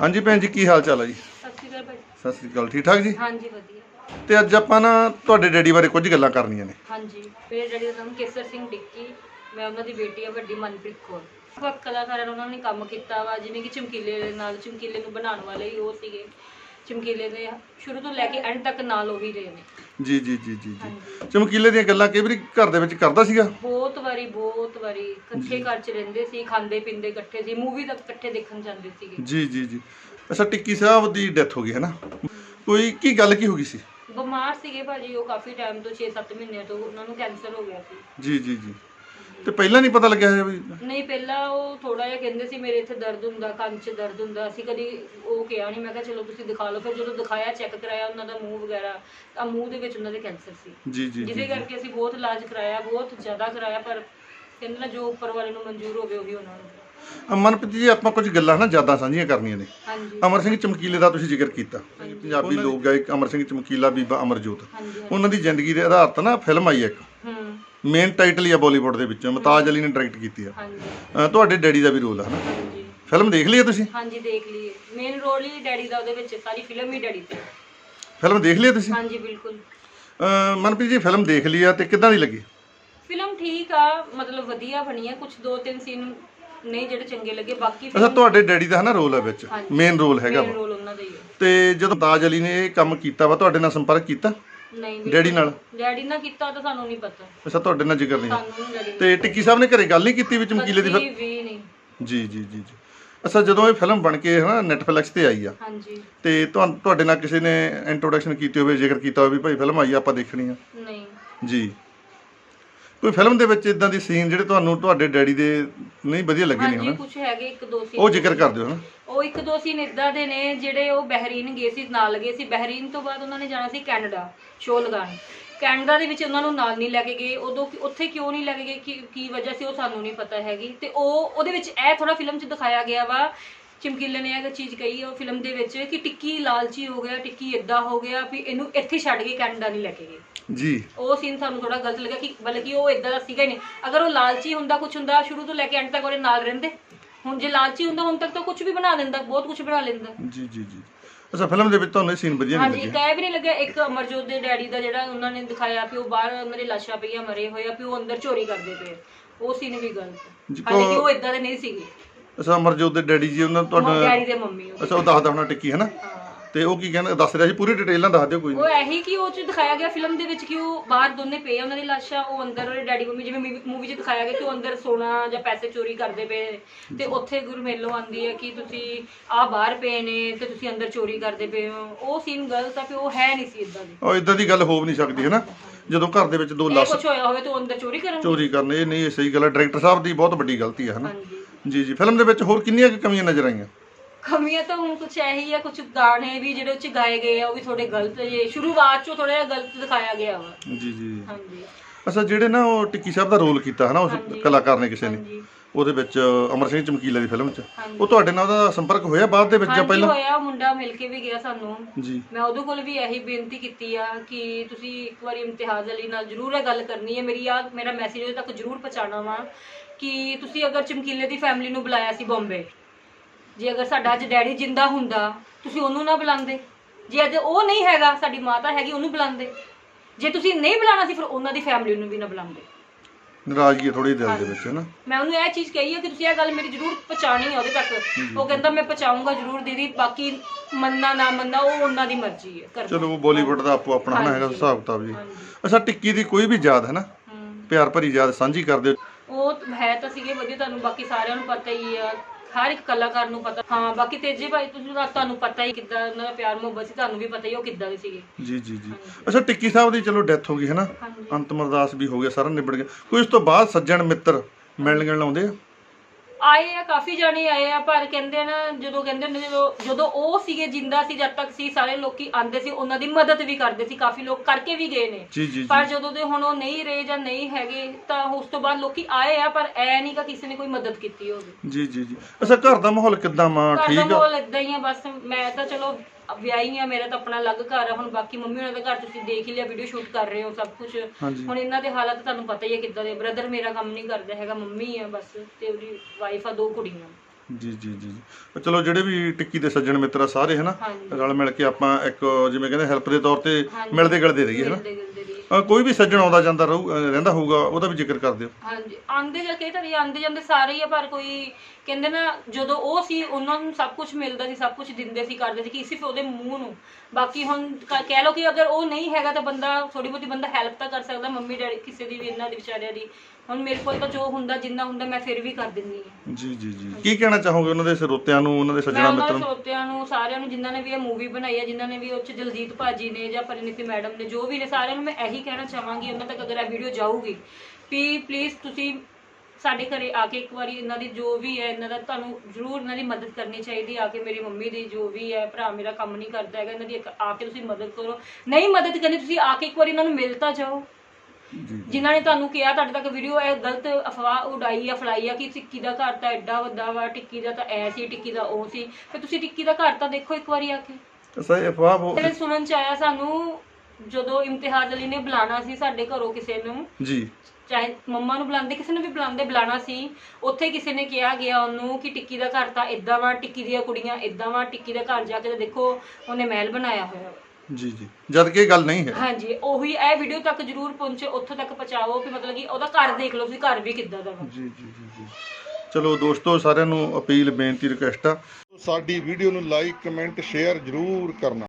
ਹਾਂਜੀ ਭੈਣ ਜੀ ਕੀ ਹਾਲ ਚਾਲ ਹੈ ਜੀ? ਸਤਿ ਸ਼੍ਰੀ ਅਕਾਲ ਭਾਈ ਸਤਿ ਸ੍ਰੀ ਅਕਾਲ ਠੀਕ ਠਾਕ ਜੀ? ਹਾਂਜੀ ਵਧੀਆ। ਤੇ ਅੱਜ ਆਪਾਂ ਨਾ ਤੁਹਾਡੇ ਡੈਡੀ ਬਾਰੇ ਕੁਝ ਗੱਲਾਂ ਕਰਨੀਆਂ ਨੇ। ਹਾਂਜੀ ਮੇਰੇ ਡੈਡੀ ਦਾ ਨਾਮ ਕੇਸਰ ਸਿੰਘ ਡਿੱਕੀ ਮੈਂ ਉਹਨਾਂ ਦੀ ਬੇਟੀ ਆ ਵੱਡੀ ਮਨਪ੍ਰੀਤ ਕੌਰ। ਬਹੁਤ ਕਲਾਕਾਰਾਂ ਨਾਲ ਉਹਨਾਂ ਨੇ ਕੰਮ ਕੀਤਾ ਵਾ ਜਿਵੇਂ ਕਿ ਚਮਕੀਲੇ ਨਾਲ ਚਮਕੀਲੇ ਨੂੰ ਬਣਾਉਣ ਵਾਲੇ ਹੀ ਉਹ ਸੀਗੇ। ਚਮਕੀਲੇ ਦੇ ਸ਼ੁਰੂ ਤੋਂ ਲੈ ਕੇ ਐਂਡ ਤੱਕ ਨਾਲ ਉਹ ਹੀ ਰਹੇ ਨੇ। ਜੀ ਜੀ ਜੀ ਜੀ ਜੀ। ਹਾਂਜੀ। ਚਮਕੀਲੇ ਦੀਆਂ ਗੱਲਾਂ ਕਈ ਵਾਰੀ ਘਰ ਦੇ ਵਿੱਚ ਕਰਦਾ ਸੀਗਾ? ਬਹੁਤ ਵਾਰੀ ਬਹੁਤ ਵਾਰੀ। ਇਕੱਠੇ ਘਰ 'ਚ ਰਹਿੰਦੇ ਸੀ ਖਾਂਦੇ ਪੀਂਦੇ ਇਕੱਠੇ ਸੀ ਮੂਵੀ ਤੱਕ ਇਕੱਠੇ ਦੇਖਣ ਜਾਂਦੇ ਸੀਗੇ। ਜੀ ਜੀ ਜੀ। ਅੱਛਾ ਟਿੱਕੀ ਸਾਹਿਬ ਦੀ ਡੈਥ ਹੋ ਗਈ ਹੈ ਨਾ? ਕੋਈ ਕੀ ਗੱਲ ਕੀ ਹੋ ਗਈ ਸੀ? ਬਿਮਾਰ ਸੀਗੇ ਭਾਜੀ ਉਹ ਕਾਫੀ ਟਾਈਮ ਤੋਂ 6-7 ਮਹੀਨਿਆਂ ਤੋਂ ਉਹਨਾਂ ਨੂੰ ਕੈਂਸਰ ਹੋ ਗਿਆ ਸੀ। ਜੀ ਜੀ ਜੀ। ਤੇ ਪਹਿਲਾਂ ਨਹੀਂ ਪਤਾ ਲੱਗਿਆ ਹੈ ਵੀ? ਨਹੀਂ ਪਹਿਲਾਂ ਉਹ ਥੋੜਾ ਜਿਹਾ ਕਹਿੰਦੇ ਸੀ ਮੇਰੇ ਇੱਥੇ ਦਰਦ ਹੁੰਦਾ ਕੰਨ 'ਚ ਦਰਦ ਹੁੰਦਾ। ਅਸੀਂ ਕਦੀ ਉਹ ਕਿਹਾ ਨਹੀਂ। ਮੈਂ ਕਿਹਾ ਚਲੋ ਤੁਸੀਂ ਦਿਖਾ ਲਓ। ਫਿਰ ਜਦੋਂ ਦਿਖਾਇਆ ਚੈੱਕ ਕਰਾਇਆ ਉਹਨਾਂ ਦਾ ਮੂੰਹ ਵਗੈਰਾ ਤਾਂ ਮੂੰਹ ਦੇ ਵਿੱਚ ਉਹਨਾਂ ਦੇ ਕੈਂਸਰ ਸੀ। ਜੀ ਜੀ ਜੀ ਜਿਹਦੇ ਕਰਕੇ ਅਸੀਂ ਬਹੁਤ ਇਲਾਜ ਕਰਾਇਆ ਬਹੁਤ ਜ਼ਿਆਦਾ ਕਰਾਇਆ ਪਰ ਕਹਿੰਦੇ ਨਾ ਜੋ ਉੱਪਰ ਵਾਲੇ ਨੂੰ ਮਨਜ਼ੂਰ ਹੋਵੇ ਉਹੀ ਉਹਨਾਂ ਨੂੰ। ਮਨਪ੍ਰੀਤ ਜੀ ਆਪਾਂ ਕੁਝ ਗੱਲਾਂ ਨਾ ਜ਼ਿਆਦਾ ਸਾਂਝੀਆਂ ਕਰਨੀਆਂ ਨੇ। ਹਾਂਜੀ। ਅਮਰ ਸਿੰਘ ਚਮਕੀਲੇ ਦਾ ਤੁਸੀਂ ਜ਼ਿਕਰ ਕੀਤਾ। ਪੰਜਾਬੀ ਲੋਕ ਗਾਇਕ ਅਮਰ ਸਿੰਘ ਚਮਕੀਲਾ ਬੀਬਾ ਅਮਰਜੋਤ। ਹਾਂਜੀ। ਉਹਨਾਂ ਦੀ ਜ਼ਿੰਦਗੀ ਦੇ ਆਧਾਰ ਤੇ ਨਾ ਫਿਲਮ ਆਈ ਹੈ ਇੱਕ। ਹੂੰ। ਮੇਨ ਟਾਈਟਲ ਹੀ ਆ ਬਾਲੀਵੁੱਡ ਦੇ ਵਿੱਚ ਮਤਾਜ ਅਲੀ ਨੇ ਡਾਇਰੈਕਟ ਕੀਤੀ ਆ। ਹਾਂਜੀ। ਤੁਹਾਡੇ ਡੈਡੀ ਦਾ ਵੀ ਰੋਲ ਆ ਹਨਾ? ਹਾਂਜੀ। ਫਿਲਮ ਦੇਖ ਲਈ ਆ ਤੁਸੀਂ? ਹਾਂਜੀ ਦੇਖ ਲਈਏ ਮੇਨ ਰੋਲ ਹੀ ਡੈਡੀ ਦਾ ਉਹਦੇ ਵਿੱਚ ਸਾਰੀ ਫਿਲਮ ਹੀ ਡੈਡੀ ਤੇ ਫਿਲਮ ਦੇਖ ਲਈ ਆ ਤੁਸੀਂ? ਹਾਂਜੀ ਬਿਲਕੁਲ। ਮਨਪ੍ਰੀਤ ਜੀ ਫਿਲਮ ਦੇਖ ਲਈ ਆ ਤੇ ਕਿੱਦਾਂ ਦੀ ਲੱਗੀ? ਫਿਲਮ ਠੀਕ ਆ ਮਤਲਬ ਵਧੀਆ ਬਣੀ ਆ। ਕੁਝ ਦੋ ਤਿੰਨ ਸੀਨ ਨਹੀਂ ਜਿਹੜੇ ਚੰਗੇ ਲੱਗੇ ਬਾਕੀ ਅੱਛਾ ਤੁਹਾਡੇ ਡੈਡੀ ਦਾ ਹਨਾ ਰੋਲ ਹੈ ਵਿੱਚ? ਹਾਂਜੀ। ਮੇਨ ਰੋਲ ਹੈਗਾ ਮੇਨ ਵਾ। ਰੋਲ ਉਹਨਾਂ ਦਾ ਹੀ ਹੈ ਤੇ ਜਦੋਂ ਤਾਜ ਅਲੀ ਨੇ ਇਹ ਕੰਮ ਕੀਤਾ ਵਾ ਤੁਹਾਡੇ ਨਾਲ ਸੰਪਰਕ ਕੀਤਾ? ਨਹੀਂ। ਡੈਡੀ ਨਾਲ? ਡੈਡੀ ਨਾਲ ਕੀਤਾ ਤਾਂ ਸਾਨੂੰ ਨਹੀਂ ਪਤਾ। ਅੱਛਾ ਤੁਹਾਡੇ ਨਾਲ ਜ਼ਿਕਰ ਨਹੀਂ ਹੈ। ਸਾਨੂੰ ਨਹੀਂ ਡੈਡੀ ਤੇ ਟਿੱਕੀ ਸਾਹਿਬ ਨੇ ਘਰੇ ਗੱਲ ਨਹੀਂ ਕੀਤੀ ਵੀ ਚਮਕੀਲੇ ਦੀ ਕਦੀ ਵੀ ਨਹੀਂ। ਜੀ ਜੀ ਜੀ ਜੀ। ਅੱਛਾ ਜਦੋਂ ਇਹ ਫਿਲਮ ਬਣ ਕੇ ਹਨਾ ਨੈਟਫਲਿਕਸ ਤੇ ਆਈ ਆ। ਹਾਂਜੀ। ਤੇ ਤੁਹਾਨੂੰ ਤੁਹਾਡੇ ਨਾਲ ਕਿਸੇ ਨੇ ਇੰਟਰੋਡਕਸ਼ਨ ਕੀਤੀ ਹੋਵੇ ਜ਼ਿਕਰ ਕੀਤਾ ਹੋਵੇ ਵੀ ਭਾਈ ਫਿਲਮ ਆਈ ਆ ਆਪਾਂ ਦੇਖਣੀ ਆ। ਨਹੀਂ। ਜੀ। ਕੋਈ ਫਿਲਮ ਦੇ ਵਿੱਚ ਇਦਾਂ ਦੀ ਸੀਨ ਜਿਹੜੇ ਤੁਹਾਨੂੰ ਤੁਹਾਡੇ ਡੈਡੀ ਦੇ ਨਹੀਂ ਵਧੀਆ ਲੱਗੇ ਨਹੀਂ ਹਾਂਜੀ ਹਨਾ? ਕੁਝ ਹੈਗੇ ਇੱਕ ਦੋ ਸੀ ਉਹ ਜ਼ਿਕਰ ਕਰ ਦਿਓ ਹਨਾ। ਉਹ ਇੱਕ ਦੋ ਸੀਨ ਇਦਾਂ ਦੇ ਨੇ ਜਿਹੜੇ ਉਹ ਬਹਿਰੀਨ ਗਏ ਸੀ ਨਾਲ ਗਏ ਸੀ। ਬਹਿਰੀਨ ਤੋਂ ਬਾਅਦ ਉਹਨਾਂ ਨੇ ਜਾਣਾ ਸੀ ਕੈਨੇਡਾ ਸ਼ੋਅ ਲਗਾਉਣ। ਕੈਨੇਡਾ ਦੇ ਵਿੱਚ ਉਹਨਾਂ ਨੂੰ ਨਾਲ ਨਹੀਂ ਲੈ ਕੇ ਗਏ। ਉਦੋਂ ਕਿ- ਉੱਥੇ ਕਿਉਂ ਨਹੀਂ ਲੈ ਕੇ ਗਏ? ਕੀ ਕੀ ਵਜ੍ਹਾ ਸੀ ਉਹ ਸਾਨੂੰ ਨਹੀਂ ਪਤਾ ਹੈਗੀ। ਤੇ ਉਹ ਉਹਦੇ ਵਿੱਚ ਇਹ ਥੋੜਾ ਫਿਲਮ 'ਚ ਦਿਖਾਇਆ ਗਿਆ ਵਾ ਚਮਕੀਲੇ ਨੇ ਇਹ ਚੀਜ਼ ਕਹੀ ਉਹ ਫਿਲਮ ਦੇ ਵਿੱਚ ਕਿ ਟਿੱਕੀ ਲਾਲਚੀ ਹੋ ਗਿਆ ਟਿੱਕੀ ਇਦਾਂ ਹੋ ਗਿਆ ਵੀ ਇਹਨੂੰ ਇੱਥੇ ਛੱਡ ਕੇ ਕੈਨੇਡਾ ਨਹੀਂ ਲੈ ਕੇ ਗਏ। ਜੀ। ਉਹ ਸੀਨ ਸਾਨੂੰ ਥੋੜਾ ਗਲਤ ਲੱਗਾ ਕਿ ਬਲਕਿ ਉਹ ਇਦਾਂ ਦਾ ਸੀਗਾ ਹੀ ਨਹੀਂ। ਅਗਰ ਉਹ ਲਾਲਚੀ ਹੁੰਦਾ ਕੁਝ ਹੁੰਦਾ ਸ਼ੁਰੂ ਤੋਂ ਲੈ ਕੇ ਐਂਡ ਤੱਕ ਉਹਦੇ ਨਾਲ ਰਹਿੰਦੇ। ਹੁਣ ਜੇ ਲਾਲਚੀ ਹੁੰਦਾ ਹੁਣ ਤੱਕ ਤਾਂ ਕੁਝ ਵੀ ਬਣਾ ਲੈਂਦਾ ਬਹੁਤ ਕੁਝ ਬਣਾ ਲੈਂਦਾ। ਜੀ ਜੀ ਜੀ। ਅੱਛਾ ਫਿਲਮ ਦੇ ਵਿੱਚ ਤੁਹਾਨੂੰ ਇਹ ਸੀਨ ਵਧੀਆ ਨਹੀਂ ਹਾਂਜੀ ਲੱਗੇ? ਕਹਿ ਵੀ ਨਹੀਂ ਲੱਗਿਆ ਇੱਕ ਅਮਰਜੋਤ ਦੇ ਡੈਡੀ ਦਾ ਜਿਹੜਾ ਉਹਨਾਂ ਨੇ ਦਿਖਾਇਆ ਕਿ ਉਹ ਬਾਹਰ ਉਹਨਾਂ ਦੇ ਲਾਸ਼ਾਂ ਪਈਆਂ ਮਰੇ ਹੋਏ ਆ ਵੀ ਉਹ ਅੰਦਰ ਚੋਰੀ ਕਰਦੇ ਪਏ ਉਹ ਸੀਨ ਵੀ ਗਲਤ ਜੀ, ਕਿ ਉਹ ਇਦਾਂ ਦੇ ਨਹੀਂ ਸੀਗੇ। ਅੱਛਾ ਅਮਰਜੋਤ ਦੇ ਡੈਡੀ ਜੀ ਉਹਨਾਂ ਤੁਹਾਡਾ ਡੈਡੀ ਦੇ ਮੰਮੀ ਉਹ। ਅੱਛਾ ਉਹ ਦੱਸਦਾ ਹੋਣਾ ਟਿੱਕੀ ਹਾਂ। ਤੇ ਉਹ ਕੀ ਕਹਿੰਦਾ ਦੱਸ ਰਿਹਾ ਸੀ ਪੂਰੀ ਡਿਟੇਲ ਨਾਲ ਦੱਸ ਦਿਓ ਕੋਈ ਉਹ ਇਹੀ ਕਿ ਉਹ ਚ ਦਿਖਾਇਆ ਗਿਆ ਫਿਲਮ ਦੇ ਵਿੱਚ ਕਿ ਉਹ ਬਾਹਰ ਦੋਨੇ ਪਏ ਆ ਉਹਨਾਂ ਦੀ ਲਾਸ਼ਾਂ ਉਹ ਅੰਦਰ ਉਹਦੇ ਡੈਡੀ ਮੰਮੀ ਜਿਵੇਂ ਮੂਵੀ 'ਚ ਦਿਖਾਇਆ ਗਿਆ ਕਿ ਉਹ ਅੰਦਰ ਸੋਨਾ ਜਾਂ ਪੈਸੇ ਚੋਰੀ ਕਰਦੇ ਪਏ ਤੇ ਉੱਥੇ ਗੁਰਮੇਲੋ ਆਂਦੀ ਹੈ ਕਿ ਤੁਸੀਂ ਆ ਬਾਹਰ ਪਏ ਨੇ ਤੇ ਤੁਸੀਂ ਅੰਦਰ ਚੋਰੀ ਕਰਦੇ ਪਏ ਹੋ। ਉਹ ਸੀਨ ਗਲਤ ਆ ਕਿ ਉਹ ਹੈ ਨਹੀਂ ਸੀ ਇਦਾਂ ਦੀ। ਉਹ ਇਦਾਂ ਦੀ ਗੱਲ ਹੋ ਵੀ ਨਹੀਂ ਸਕਦੀ ਹਨਾ? ਜਦੋਂ ਘਰ ਦੇ ਵਿੱਚ ਦੋ ਇਹ ਲਾਸ਼ ਕੁਝ ਹੋਇਆ ਹੋਵੇ ਤਾਂ ਉਹ ਅੰਦਰ ਚੋਰੀ ਕਰਨ ਚੋਰੀ ਕਰਨ ਇਹ ਨਹੀਂ ਇਹ ਸਹੀ ਗੱਲ ਹੈ ਡਾਇਰੈਕਟਰ ਸਾਹਿਬ ਦੀ ਬਹੁਤ ਵੱਡੀ ਗਲਤੀ ਹੈ ਹਨਾ? ਹਾਂਜੀ। ਜੀ ਜੀ। ਫਿਲਮ ਦੇ ਵਿੱਚ ਹੋਰ ਕਿੰਨੀਆਂ ਕੁ ਕਮੀਆਂ ਨਜ਼ਰ ਆਈਆਂ? ਕਮੀਆਂ ਤਾਂ ਹੁਣ ਕੁਝ ਇਹੀ ਆ ਕੁਝ ਗਾਣੇ ਵੀ ਜਿਹੜੇ ਉੱਚ ਗਾਏ ਗਏ ਆ ਉਹ ਵੀ ਥੋੜੇ ਗਲਤ ਜੇ ਸ਼ੁਰੂਆਤ ਚੋਂ ਥੋੜਾ ਜਿਹਾ ਗਲਤ ਦਿਖਾਇਆ ਗਿਆ ਵਾ। ਜੀ ਜੀ। ਹਾਂਜੀ। ਅੱਛਾ ਜਿਹੜੇ ਨਾ ਉਹ ਟਿੱਕੀ ਸਾਹਿਬ ਦਾ ਰੋਲ ਕੀਤਾ ਹਨਾ ਉਸ ਹਾਂਜੀ। ਕਲਾਕਾਰ ਨੇ ਕਿਸੇ ਨੇ? ਹਾਂਜੀ। ਉਹਦੇ ਵਿੱਚ ਅਮਰ ਸਿੰਘ ਚਮਕੀਲਾ ਦੀ ਫਿਲਮ 'ਚ। ਹਾਂਜੀ। ਉਹ ਤੁਹਾਡੇ ਨਾਲ ਉਹਦਾ ਸੰਪਰਕ ਹੋਇਆ ਬਾਅਦ ਦੇ ਵਿੱਚ ਜਾਂ ਹਾਂਜੀ ਪਹਿਲਾਂ? ਹੋਇਆ ਉਹ ਮੁੰਡਾ ਮਿਲ ਕੇ ਵੀ ਗਿਆ ਸਾਨੂੰ। ਜੀ। ਮੈਂ ਉਹਦੇ ਕੋਲ ਵੀ ਇਹੀ ਬੇਨਤੀ ਕੀਤੀ ਆ ਕਿ ਤੁਸੀਂ ਇੱਕ ਵਾਰੀ ਇਮਤਿਹਾਜ਼ ਅਲੀ ਨਾਲ ਜ਼ਰੂਰ ਇਹ ਗੱਲ ਕਰਨੀ ਹੈ। ਮੇਰੀ ਆ ਮੇਰਾ ਮੈਸੇਜ ਉਹਦੇ ਤੱਕ ਜ਼ਰੂਰ ਪਹੁੰਚਾਉਣਾ ਵਾ ਕਿ ਤੁਸੀਂ ਅਗਰ ਚਮਕੀਲੇ ਦੀ ਫੈਮਿਲੀ ਨੂੰ ਬੁਲਾਇਆ ਸੀ ਬੰਬੇ ਜੇ ਅਗਰ ਸਾਡਾ ਅੱਜ ਡੈਡੀ ਜਿੰਦਾ ਹੁੰਦਾ ਤੁਸੀਂ ਉਹਨੂੰ ਨਾ ਬੁਲਾਉਂਦੇ। ਜੇ ਅੱਜ ਉਹ ਨਹੀਂ ਹੈਗਾ ਸਾਡੀ ਮਾਤਾ ਹੈਗੀ ਉਹਨੂੰ ਬੁਲਾਉਂਦੇ। ਜੇ ਤੁਸੀਂ ਨਹੀਂ ਬੁਲਾਉਣਾ ਸੀ ਫਿਰ ਉਹਨਾਂ ਦੀ ਫੈਮਿਲੀ ਨੂੰ ਵੀ ਨਾ ਬੁਲਾਉਂਦੇ। ਨਾਰਾਜ਼ਗੀ ਥੋੜੀ ਦਿਲ ਦੇ ਵਿੱਚ ਹਨਾ ਮੈਂ ਉਹਨੂੰ ਇਹ ਚੀਜ਼ ਕਹੀ ਹੈ ਕਿ ਤੁਸੀਂ ਇਹ ਗੱਲ ਮੇਰੀ ਜ਼ਰੂਰ ਪਹੁੰਚਾਣੀ ਹੈ ਉਹਦੇ ਤੱਕ। ਉਹ ਕਹਿੰਦਾ ਮੈਂ ਪਹੁੰਚਾਊਂਗਾ ਜ਼ਰੂਰ ਦੀਦੀ ਬਾਕੀ ਮੰਨਣਾ ਨਾ ਮੰਨਣਾ ਉਹ ਉਹਨਾਂ ਦੀ ਮਰਜ਼ੀ ਹੈ ਚਲੋ ਉਹ ਬਾਲੀਵੁੱਡ ਦਾ ਆਪੋ ਆਪਣਾ ਹਨਾ ਹੈਗਾ ਹਿਸਾਬ ਕਿਤਾਬ ਜੀ। ਅੱਛਾ ਟਿੱਕੀ ਦੀ ਕੋਈ ਵੀ ਯਾਦ ਹੈ ਨਾ। ਪਿਆਰ ਭਰੀ ਯਾਦ ਸਾਂਝੀ ਕਰਦੇ ਉਹ ਹੈ ਤਾਂ ਸੀਗੇ ਵਧੀਆ ਤੁਹਾਨੂੰ ਬਾਕੀ ਸਾਰਿਆਂ ਨੂੰ ਪਤਾ ਹੀ ਆ। ਹਰ ਇੱਕ ਕਲਾਕਾਰ ਨੂੰ ਪਤਾ ਹਾਂ ਬਾਕੀ ਤੇਜੇ ਭਾਈ ਤੁਸੀਂ ਤਾਂ ਤੁਹਾਨੂੰ ਪਤਾ ਹੀ ਕਿੱਦਾਂ ਉਹਨਾਂ ਦਾ ਪਿਆਰ ਮੁਹੱਬਤ ਸੀ ਤੁਹਾਨੂੰ ਵੀ ਪਤਾ ਹੀ ਉਹ ਕਿੱਦਾਂ ਦੇ ਸੀਗੇ। ਜੀ ਜੀ ਜੀ। ਅੱਛਾ ਟਿੱਕੀ ਸਾਹਿਬ ਦੀ ਚਲੋ ਡੈਥ ਹੋ ਗਈ ਹੈ ਨਾ? ਹਾਂਜੀ। ਅੰਤਮ ਅਰਦਾਸ ਵੀ ਹੋ ਗਿਆ ਸਾਰਾ ਨਿਬੜ ਗਿਆ। ਕੋਈ ਉਸ ਤੋਂ ਬਾਅਦ ਸੱਜਣ ਮਿੱਤਰ ਮਿਲਣ ਗਿਲਣ ਆਉਂਦੇ ਆ? ਆਏ ਆ ਕਾਫੀ ਜਾਣੇ ਆਏ ਆ ਪਰ ਕਹਿੰਦੇ ਨਾ ਜਦੋਂ ਕਹਿੰਦੇ ਹੁੰਦੇ ਜਦੋਂ ਜਦੋਂ ਉਹ ਸੀਗੇ ਜਿੰਦਾ ਸੀ ਜਦ ਤੱਕ ਸੀ ਸਾਰੇ ਲੋਕੀ ਆਂਦੇ ਸੀ ਉਹਨਾਂ ਦੀ ਮਦਦ ਵੀ ਕਰਦੇ ਸੀ ਕਾਫੀ ਲੋਕ ਕਰਕੇ ਵੀ ਗਏ ਨੇ। ਜੀ ਜੀ ਪਰ ਜਦੋਂ ਦੇ ਹੁਣ ਉਹ ਨਹੀਂ ਰਹੇ ਜਾਂ ਨਹੀਂ ਹੈਗੇ ਤਾਂ ਉਸ ਤੋਂ ਬਾਅਦ ਲੋਕੀ ਆਏ ਆ ਪਰ ਐ ਨਹੀਂ ਕਿ ਕਿਸੇ ਨੇ ਕੋਈ ਮਦਦ ਕੀਤੀ ਹੋਵੇ। ਜੀ ਜੀ ਜੀ। ਅੱਛਾ ਘਰ ਦਾ ਮਾਹੌਲ ਕਿੱਦਾਂ ਮਾ? ਘਰ ਦਾ ਠੀਕ ਆ? ਮਾਹੌਲ ਇਦਾਂ ਹੀ ਆ ਬਸ ਮੈਂ ਤਾਂ ਚਲੋ ਵਿਆਹੀ ਆ ਮੇਰਾ ਤਾਂ ਆਪਣਾ ਅਲੱਗ ਘਰ ਆ ਹੁਣ ਬਾਕੀ ਮੰਮੀ ਉਹਨਾਂ ਦਾ ਘਰ ਤੁਸੀਂ ਦੇਖ ਹੀ ਲਿਆ ਵੀਡੀਓ ਸ਼ੂਟ ਕਰ ਰਹੇ ਹੋ ਸਭ ਕੁਝ ਹਾਂਜੀ। ਹੁਣ ਇਹਨਾਂ ਦੇ ਹਾਲਾਤ ਤੁਹਾਨੂੰ ਪਤਾ ਹੀ ਹੈ ਕਿੱਦਾਂ ਦੇ। ਬ੍ਰਦਰ ਮੇਰਾ ਕੰਮ ਨਹੀਂ ਕਰਦਾ ਹੈਗਾ ਮੰਮੀ ਆ ਬਸ ਤੇ ਉਹਦੀ ਵਾਈਫ ਆ ਦੋ ਕੁੜੀਆਂ। ਜੀ ਜੀ ਜੀ ਜੀ। ਚਲੋ ਜਿਹੜੇ ਵੀ ਟਿੱਕੀ ਦੇ ਸੱਜਣ ਮਿੱਤਰ ਆ ਸਾਰੇ ਹਨਾ? ਹਾਂਜੀ। ਰਲ ਮਿਲ ਕੇ ਆਪਾਂ ਇੱਕ ਜਿਵੇਂ ਕਹਿੰਦੇ ਹੈਲਪ ਦੇ ਤੌਰ ਤੇ ਹਾਂਜੀ। ਮਿਲਦੇ ਗਿਲਦੇ ਰਹੀਏ ਹਨਾ? ਮਿਲਦੇ ਗਿਲਦੇ ਰਹੀ ਅ, ਕੋਈ ਵੀ ਸੱਜਣ ਆਉਂਦਾ ਜਾਂਦਾ ਰਹੂ ਅ, ਰਹਿੰਦਾ ਹੋਊਗਾ ਉਹਦਾ ਵੀ ਜ਼ਿਕਰ ਕਰ ਦਿਓ। ਹਾਂਜੀ ਆਂਦੇ ਜਾ ਕੇ ਤਾਂ ਆਂਦੇ ਜਾਂਦੇ ਸਾਰੇ ਹੀ ਆ ਪਰ ਕੋਈ ਕਹਿੰਦੇ ਨਾ ਜਦੋਂ ਉਹ ਸੀ ਉਹਨਾਂ ਨੂੰ ਸਭ ਕੁਝ ਮਿਲਦਾ ਸੀ ਸਭ ਕੁਝ ਦਿੰਦੇ ਸੀ ਕਰਦੇ ਸੀ ਕਿ ਸਿਰਫ ਉਹਦੇ ਮੂੰਹ ਨੂੰ। ਬਾਕੀ ਹੁਣ ਕ- ਕਹਿ ਲਓ ਕਿ ਅਗਰ ਉਹ ਨਹੀਂ ਹੈਗਾ ਤਾਂ ਬੰਦਾ ਥੋੜੀ ਬਹੁਤੀ ਬੰਦਾ ਹੈਲਪ ਤਾਂ ਕਰ ਸਕਦਾ ਮੰਮੀ ਡੈਡੀ ਕਿਸੇ ਦੀ ਵੀ ਇਹਨਾਂ ਦੇ ਵਿਚਾਰਿਆਂ ਦੀ। ਹੁਣ ਮੇਰੇ ਕੋਲ ਤਾਂ ਜੋ ਹੁੰਦਾ ਜਿੰਨਾ ਹੁੰਦਾ ਮੈਂ ਫਿਰ ਵੀ ਕਰ ਦਿੰਦੀ ਹਾਂ। ਜੀ ਜੀ ਜੀ। ਕੀ ਕਹਿਣਾ ਚਾਹੋਗੇ ਉਹਨਾਂ ਦੇ ਸਰੋਤਿਆਂ ਨੂੰ ਉਹਨਾਂ ਦੇ ਮੈਂ ਸੱਜਣਾ ਉਹਨਾਂ ਮਿੱਤਰਾਂ ਨੂੰ? ਸਰੋਤਿਆਂ ਨੂੰ ਸਾਰਿਆਂ ਨੂੰ ਜਿਨ੍ਹਾਂ ਨੇ ਵੀ ਇਹ ਮੂਵੀ ਬਣਾਈ ਹੈ ਜਿਨ੍ਹਾਂ ਨੇ ਵੀ ਉਹ ਚ ਦਲਜੀਤ ਭਾਜੀ ਨੇ ਜਾਂ ਪਰਿਨੀਤੀ ਮੈਡਮ ਨੇ ਜੋ ਵੀ ਨੇ ਸਾਰਿਆਂ ਨੂੰ ਮੈਂ ਇਹੀ ਕਹਿਣਾ ਚਾਹਾਂਗੀ ਉਹਨਾਂ ਤੱਕ ਅਗਰ ਇਹ ਵੀਡੀਓ ਜਾਊਗੀ ਵੀ ਪਲੀਜ਼ ਤੁਸੀਂ ਸਾਡੇ ਘਰੇ ਆ ਕੇ ਇੱਕ ਵਾਰੀ ਇਹਨਾਂ ਦੀ ਜੋ ਵੀ ਹੈ ਇਹਨਾਂ ਦਾ ਤੁਹਾਨੂੰ ਜ਼ਰੂਰ ਇਹਨਾਂ ਦੀ ਮਦਦ ਕਰਨੀ ਚਾਹੀਦੀ ਆ ਕੇ ਮੇਰੀ ਮੰਮੀ ਦੀ ਜੋ ਵੀ ਹੈ ਭਰਾ ਮੇਰਾ ਕੰਮ ਨਹੀਂ ਕਰਦਾ ਹੈਗਾ ਇਹਨਾਂ ਦੀ ਇੱਕ ਆ ਕੇ ਤੁਸੀਂ ਮਦਦ ਕਰੋ। ਨਹੀਂ ਮਦਦ ਕਰਨੀ ਤੁਸੀਂ ਆ ਕੇ ਇੱਕ ਵਾਰੀ ਇਹਨਾਂ ਨੂੰ ਮਿਲ ਤਾਂ ਜਾਓ ਜਿਨ੍ਹਾਂ ਨੇ ਤੁਹਾਨੂੰ ਕਿਹਾ ਤੁਹਾਡੇ ਤੱਕ ਵੀਡੀਓ ਇਹ ਗਲਤ ਅਫਵਾਹ ਉਡਾਈ ਆ ਫਲਾਈ ਆ ਕਿ ਟਿੱਕੀ ਦਾ ਘਰ ਤਾਂ ਐਡਾ ਵੱਡਾ ਵਾ ਟਿੱਕੀ ਦਾ ਤਾਂ ਐ ਸੀ ਟਿੱਕੀ ਦਾ ਉਹ ਸੀ ਫਿਰ ਤੁਸੀਂ ਟਿੱਕੀ ਦਾ ਘਰ ਤਾਂ ਦੇਖੋ ਇੱਕ ਵਾਰੀ ਆ ਕੇ। ਸਹੀ ਅਫਵਾਹ ਸੁਣਨ ਚ ਆਇਆ ਸਾਨੂੰ ਜਦੋਂ ਇਮਤਿਹਾਜ਼ ਅਲੀ ਨੇ ਬੁਲਾਣਾ ਸੀ ਸਾਡੇ ਘਰੋਂ ਕਿਸੇ ਨੂੰ ਜੀ। ਚਾਹੇ ਮੰਮਾ ਨੂੰ ਬੁਲਾਉਂਦੇ ਕਿਸੇ ਨੂੰ ਵੀ ਬੁਲਾਉਂਦੇ ਬੁਲਾਣਾ ਸੀ। ਉੱਥੇ ਕਿਸੇ ਨੇ ਕਿਹਾ ਗਿਆ ਉਹਨੂੰ ਕਿ ਟਿੱਕੀ ਦਾ ਘਰ ਤਾਂ ਇਦਾਂ ਵਾ ਟਿੱਕੀ ਦੀਆਂ ਕੁੜੀਆਂ ਇਦਾਂ ਵਾ ਟਿੱਕੀ ਦਾ ਘਰ ਜਾ ਕੇ ਤਾਂ ਦੇਖੋ ਉਹਨੇ ਮਹਿਲ ਬਣਾਇਆ ਹੋਇਆ ਵਾ। ਜੀ ਜੀ। ਜਦ ਕਿ ਇਹ ਗੱਲ ਨਹੀਂ ਹੈ। ਹਾਂਜੀ ਉਹੀ ਇਹ ਵੀਡੀਓ ਤੱਕ ਜਰੂਰ ਪਹੁੰਚੇ ਉੱਥੋਂ ਤੱਕ ਪਹੁੰਚਾਓ ਕਿ ਮਤਲਬ ਕਿ ਉਹਦਾ ਘਰ ਦੇਖ ਲਓ ਤੁਸੀਂ ਘਰ ਵੀ ਕਿੱਦਾਂ ਦਾ ਵਾ। ਜੀ ਜੀ ਜੀ ਜੀ। ਚਲੋ ਦੋਸਤੋ ਸਾਰਿਆਂ ਨੂੰ ਅਪੀਲ ਬੇਨਤੀ ਰਿਕੁਐਸਟ ਆ। ਸਾਡੀ ਵੀਡੀਓ ਨੂੰ ਲਾਈਕ ਕਮੈਂਟ ਸ਼ੇਅਰ ਜ਼ਰੂਰ ਕਰਨਾ।